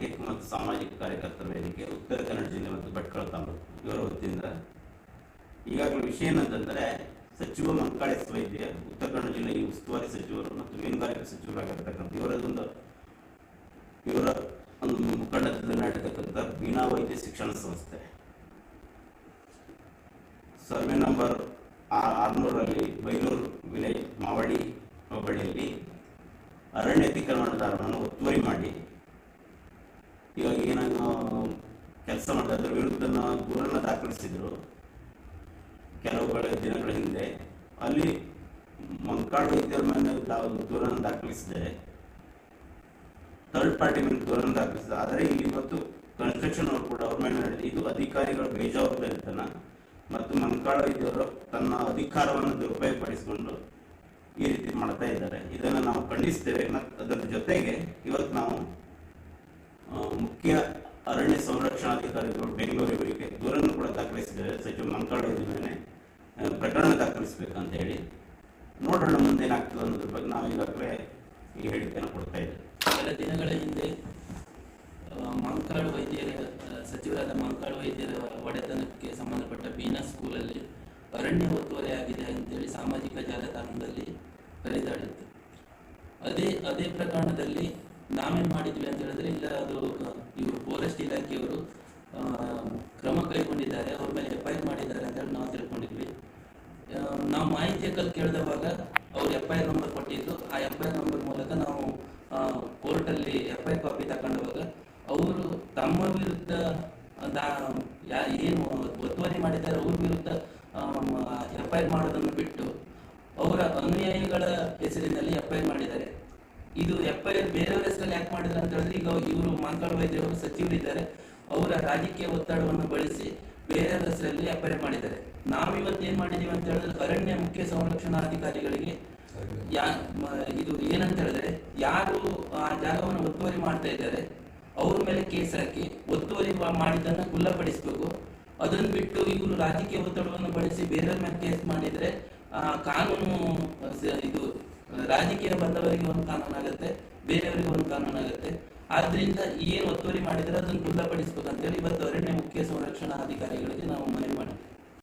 ಸಾಂಸ್ಕೃತಿಕ ಮತ್ತು ಸಾಮಾಜಿಕ ಕಾರ್ಯಕರ್ತರ ವೇದಿಕೆ ಉತ್ತರ ಕನ್ನಡ ಜಿಲ್ಲೆ ಮತ್ತು ಭಟ್ಕಳ ತಾಲೂಕು ಇವರ ವತಿಯಿಂದ ಈಗಾಗಲೇ ವಿಷಯ ಏನಂತಂದರೆ, ಸಚಿವ ಮಂಕಾಳೇಶ್ ವೈದ್ಯ ಉತ್ತರ ಕನ್ನಡ ಜಿಲ್ಲೆಯ ಉಸ್ತುವಾರಿ ಸಚಿವರು ಮತ್ತು ಮೀನುಗಾರಿಕೆ ಸಚಿವರಾಗಿರ್ತಕ್ಕಂಥ ಇವರದೊಂದು ಇವರ ಒಂದು ಮುಖಂಡತ್ವದಲ್ಲಿ ನಡೆತಕ್ಕಂಥ ಬೀನಾ ವೈದ್ಯ ಶಿಕ್ಷಣ ಸಂಸ್ಥೆ. ಸರ್ವೆ ನಂಬರ್ ಆರ್ನೂರಲ್ಲಿ ಬೈಲೂರು ವಿಲೇಜ್ ಮಾವಡಿ ಹೋಬಳಿಯಲ್ಲಿ ಅರಣ್ಯತೀಕರಣವನ್ನು ಒತ್ತುವರಿ ಮಾಡಿ. ಇವಾಗ ಏನಾಗ ಕೆಲಸ ಮಾಡಿದ ಅದರ ವಿರುದ್ಧ ದೂರನ್ನ ದಾಖಲಿಸಿದ್ರು ಕೆಲವುಗಳ ದಿನಗಳ ಹಿಂದೆ. ಅಲ್ಲಿ ಮಂಕಾಡು ವೈದ್ಯರ ಮೇಲೆ ದೂರನ್ನು ದಾಖಲಿಸಿದೆ. ಥರ್ಡ್ ಪಾರ್ಟಿ ಮೇಲೆ ದೂರನ್ನು ದಾಖಲಿಸಿದೆ. ಆದರೆ ಇಲ್ಲಿ ಇವತ್ತು ಕನ್ಸ್ಟ್ರಕ್ಷನ್ ಅವರು ಕೂಡ ಅವ್ರ ಮೇಲೆ ನಡೆದಿದೆ. ಇದು ಅಧಿಕಾರಿಗಳ ಬೇಜವಾಬ್ದಾರಿತನ. ಮತ್ತು ಮಂಕಾಡು ವೈದ್ಯರು ತನ್ನ ಅಧಿಕಾರವನ್ನು ದುರುಪಯೋಗಪಡಿಸಿಕೊಂಡು ಈ ರೀತಿ ಮಾಡ್ತಾ ಇದ್ದಾರೆ. ಇದನ್ನು ನಾವು ಖಂಡಿಸ್ತೇವೆ. ಮತ್ತು ಅದರ ಜೊತೆಗೆ ಇವತ್ತು ನಾವು ಮುಖ್ಯ ಅರಣ್ಯ ಸಂರಕ್ಷಣಾಧಿಕಾರಿಗಳು ಬೆಂಗಳೂರಿಗೆ ದೂರನ್ನು ಕೂಡ ದಾಖಲಿಸಿದ್ದಾರೆ. ಸಚಿವ ಮಂಕಾಳ ಆ, ಪ್ರಕರಣ ದಾಖಲಿಸಬೇಕಂತ ಹೇಳಿ. ನೋಡೋಣ ಮುಂದೆ ಏನಾಗ್ತದೆ ಅನ್ನೋದ್ರ ಬಗ್ಗೆ ನಾವು ಈಗಾಗಲೇ ಈ ಹೇಳಿಕೆಯನ್ನು ಕೊಡ್ತಾ ಇದ್ದೇವೆ. ಕೆಲ ದಿನಗಳ ಹಿಂದೆ ಮಂಕಾಳು ವೈದ್ಯರ ಸಚಿವರಾದ ಮಂಕಾಳು ವೈದ್ಯರ ಒಡೆತನಕ್ಕೆ ಸಂಬಂಧಪಟ್ಟ ಬೀನಾ ಸ್ಕೂಲಲ್ಲಿ ಅರಣ್ಯ ಒತ್ತುವರಿ ಆಗಿದೆ ಅಂತೇಳಿ ಸಾಮಾಜಿಕ ಜಾಲತಾಣದಲ್ಲಿ ಹರಿದಾಡಿತ್ತು ಅದೇ ಅದೇ ಪ್ರಕರಣದಲ್ಲಿ ನಾವೇನ್ ಮಾಡಿದ್ವಿ ಅಂತ ಹೇಳಿದ್ರೆ, ಇಲ್ಲ, ಅದು ಇವರು ಫಾರೆಸ್ಟ್ ಇಲಾಖೆಯವರು ಕ್ರಮ ಕೈಗೊಂಡಿದ್ದಾರೆ, ಅವ್ರ ಮೇಲೆ ಎಫ್ ಐ ಆರ್ ಮಾಡಿದ್ದಾರೆ ಅಂತ ಹೇಳಿ ನಾವು ತಿಳ್ಕೊಂಡಿದ್ವಿ. ನಾವು ಮಾಹಿತಿ ಕಲ್ ಕೇಳಿದವಾಗ ಅವ್ರು ಎಫ್ ಐ ಆರ್ ನಂಬರ್ ಕೊಟ್ಟಿದ್ದು ಆ ಎಫ್ ಐ ಆರ್ ನಂಬರ್ ಮೂಲಕ ನಾವು ಕೋರ್ಟಲ್ಲಿ ಎಫ್ ಐ ಕಾಪಿ ತಗೊಂಡವಾಗ ಅವರು ತಮ್ಮ ವಿರುದ್ಧ ಏನು ಒತ್ತುವರಿ ಮಾಡಿದ್ದಾರೆ, ಅವ್ರ ವಿರುದ್ಧ ಎಫ್ ಐ ಆರ್ ಮಾಡೋದನ್ನು ಬಿಟ್ಟು ಅವರ ಅನುಯಾಯಿಗಳ ಹೆಸರಿನಲ್ಲಿ ಎಫ್ ಐ ಆರ್ ಮಾಡಿದ್ದಾರೆ. ಇದು ಎಫ್ ಐ ಆರ್ ಬೇರೆಯವರ ಹೆಸರಲ್ಲಿ ಯಾಕೆ ಮಾಡಿದ್ರು ಅಂತ ಹೇಳಿದ್ರೆ ಈಗ ಇವರು ಮಾಂಕಾಳ ವೈದ್ಯರು ಸಚಿವರಿದ್ದಾರೆ. ಅವರ ರಾಜಕೀಯ ಒತ್ತಡವನ್ನು ಬಳಸಿ ಬೇರೆಯವರ ಹೆಸರಲ್ಲಿ ಎಫ್ ಐ ಆರ್ ಮಾಡಿದ್ದಾರೆ. ನಾವು ಇವತ್ತು ಏನ್ ಮಾಡಿದೀವಿ ಅಂತ ಹೇಳಿದ್ರೆ ಅರಣ್ಯ ಮುಖ್ಯ ಸಂರಕ್ಷಣಾಧಿಕಾರಿಗಳಿಗೆ ಯಾ ಇದು ಏನಂತ ಹೇಳಿದ್ರೆ ಯಾರು ಆ ಜಾಗವನ್ನು ಒತ್ತುವರಿ ಮಾಡ್ತಾ ಇದ್ದಾರೆ, ಅವ್ರ ಮೇಲೆ ಕೇಸ್ ಹಾಕಿ ಒತ್ತುವರಿ ಮಾಡಿದ್ದನ್ನು ಖುಲ್ಲಪಡಿಸಬೇಕು ಅದನ್ನು ಬಿಟ್ಟು ಇವರು ರಾಜಕೀಯ ಒತ್ತಡವನ್ನು ಬಳಸಿ ಬೇರೆಯವ್ರ ಮೇಲೆ ಕೇಸ್ ಮಾಡಿದ್ರೆ ಕಾನೂನು ಇದು ರಾಜಕೀಯ ಬಂದವರಿಗೆ ಒಂದು ಕಾನೂನು ಆಗುತ್ತೆ, ಬೇರೆಯವರಿಗೆ ಒಂದು ಕಾನೂನು ಆಗುತ್ತೆ. ಆದ್ರಿಂದ ಏನು ಒತ್ತುವರಿ ಮಾಡಿದ್ರೆ ಅದನ್ನು ಗುಲ್ಲಪಡಿಸ್ಬೇಕಂತೇಳಿ ಇವತ್ತು ಅರಣ್ಯ ಮುಖ್ಯ ಸಂರಕ್ಷಣಾ ಅಧಿಕಾರಿಗಳಿಗೆ ನಾವು ಮನವಿ ಮಾಡಿದ್ವಿ.